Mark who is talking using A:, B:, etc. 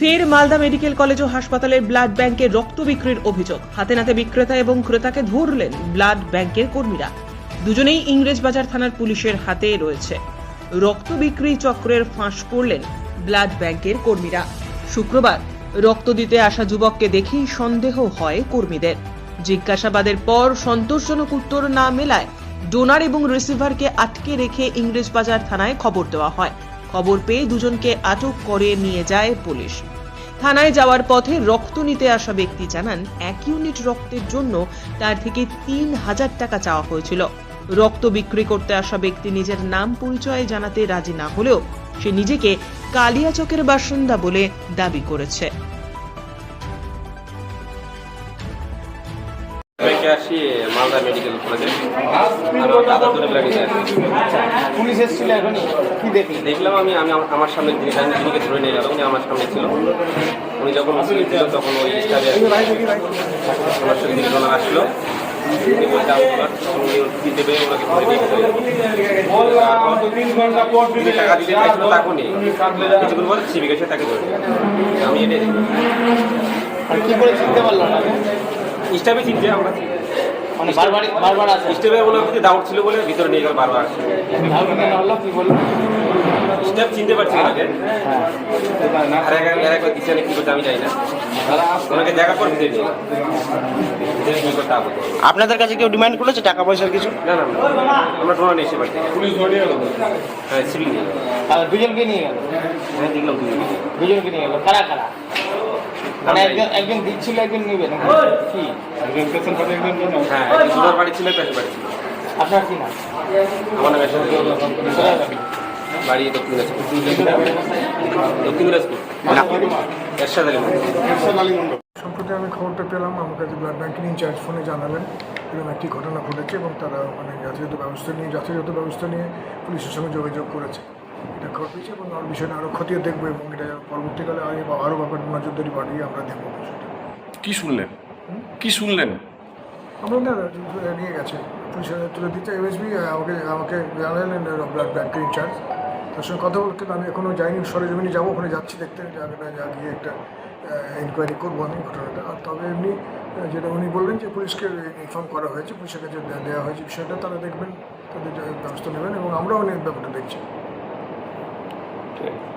A: ফের Malda medical college ও হাসপাতালের blood ব্যাংকে রক্ত বিক্রির অভিযোগ। হাতে নাতে বিক্রেতা এবং ক্রেতাকে ধরলেন ব্লাড ব্যাংকের কর্মীরা। দুজনেই ইংরেজ বাজার থানার পুলিশের হাতে রয়েছে। রক্ত বিক্রি চক্রের ফাঁস করলেন ব্লাড ব্যাংকের কর্মীরা। শুক্রবার রক্ত দিতে আসা যুবককে দেখেই সন্দেহ হয় কর্মীদের। জিজ্ঞাসাবাদের পর সন্তোষজনক উত্তর না মেলায় ডোনার এবং রিসিভারকে আটকে রেখে ইংরেজ বাজার থানায় খবর দেওয়া হয়। খবর পেয়ে দুজনকে আটক করে নিয়ে যায় পুলিশ। থানায় যাওয়ার পথে রক্ত নিতে আসা ব্যক্তি জানান, এক ইউনিট রক্তের জন্য তার থেকে তিন হাজার টাকা চাওয়া হয়েছিল। রক্ত বিক্রি করতে আসা ব্যক্তি নিজের নাম পরিচয় জানাতে রাজি না হলেও সে নিজেকে কালিয়াচকের বাসিন্দা বলে দাবি করেছে।
B: ব্যাংকে আসি মালদা মেডিকেল কলেজে আমার জন্য ব্লাড
C: পুলিশ এসেছিল এখনই? কি দেখলি
B: দেখলাম আমি আমি আমার- সামনে যিনি যিনিকে ধরে নিয়ে গেল উনি আমার সামনে ছিল। উনি যখন মুসলিম ছিল তখন ওই স্টাফে আমার সাথে দিকে আসলো আমি এটা
C: আর কি করে চিনতে পারল না?
B: স্টাফে চিনছে আমরা
C: মানে বারবার বারবার আসে
B: স্টাফে ওনার প্রতি ডাউট ছিল বলে ভিতরে নিয়ে গেল বারবার। স্টাফ চিনতে পারছি ওনাকে আর এক আর একবার কিচেনে কি করতে আমি না। ওনাকে পর ভিতরে নিয়ে
C: আপনাদের কাছে কেউ ডিমান্ড করেছে টাকা পয়সার কিছু?
B: না না। আমরা ড্রোন নিয়ে এসে বাড়ি পুলিশ ধরে হ্যাঁ সিভিল নিয়ে গেল।
C: আর দুজনকে নিয়ে গেল?
B: হ্যাঁ দেখলাম
C: দুজনকে নিয়ে গেল। কারা কারা? মানে একজন একজন দিচ্ছিল একজন নিবে নাকি? কি
B: হ্যাঁ একজন বাড়ি ছিল বাড়ি ছিল।
C: আপনার কি নাম?
B: আমার নাম এরশাদ
C: বাড়ি?
B: বাড়ি দক্ষিণ দিনাজপুর। দক্ষিণ দিনাজপুর। এরশাদ আলী মন্ডল।
D: সম্প্রতি আমি খবরটা পেলাম আমার কাছে ব্লাড ব্যাংকের ইনচার্জ ফোনে জানালেন। এরকম একটি ঘটনা ঘটেছে এবং তারা মানে যথাযথ ব্যবস্থা নিয়ে যথাযথ ব্যবস্থা নিয়ে পুলিশের সঙ্গে যোগাযোগ করেছে। এটা খবর পেয়েছে এবং আমার বিষয়টা আরও খতিয়ে দেখব এবং এটা পরবর্তীকালে আরও ব্যাপার নজরদারি বাড়িয়ে আমরা দেখব বিষয়টা
E: কি শুনলেন? কি শুনলেন?
D: আমরা না নিয়ে গেছে। পুলিশের তুলে দিতে এমএসবি আমাকে আমাকে জানালেন ব্লাড ব্যাংকের ইনচার্জ তার সঙ্গে কথা বলতে আমি এখনও যাইনি সরেজমিনে যাব ওখানে যাচ্ছি দেখতে জায়গাটা যা গিয়ে একটা ইনকোয়ারি করব আমি ঘটনাটা। আর তবে এমনি যেটা উনি বললেন যে পুলিশকে ইনফর্ম করা হয়েছে পুলিশের কাছে দেওয়া হয়েছে বিষয়টা তারা দেখবেন তাদের ব্যবস্থা নেবেন এবং আমরাও অনেক ব্যাপারটা দেখছি।
E: Okay.